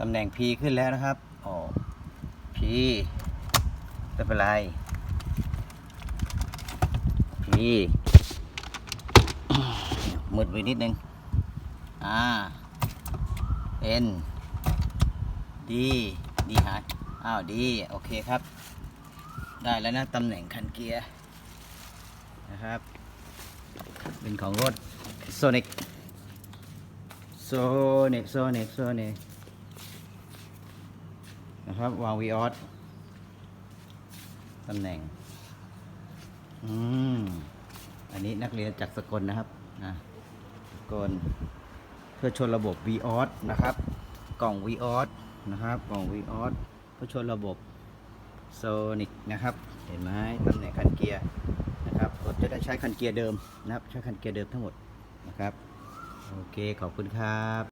ตำแหน่ง P ขึ้นแล้วนะครับอ๋อ P ไม่เป็นไร P มืดไปนิดนึง R N D D หายอ้าว D โอเคครับ ได้แล้วนะตำแหน่งคันเกียร์นะครับ เป็นของรถ Sonic Sonic Sonic Sonic นะครับวางวีออสตำแหน่ง อืม อันนี้นักเรียนจากสกลนะครับนะสกลเพื่อชนระบบ v ีออสนะครับ กล่อง v ีออสนะครับ กล่อง v ีออสเพื่อชนระบบโซนิกนะครับ เห็นไหมตำแหน่งคันเกียร์นะครับรถจะได้ใช้คันเกียร์เดิมนะครับ ใช้คันเกียร์เดิมทั้งหมดนะครับ โอเค ขอบคุณครับ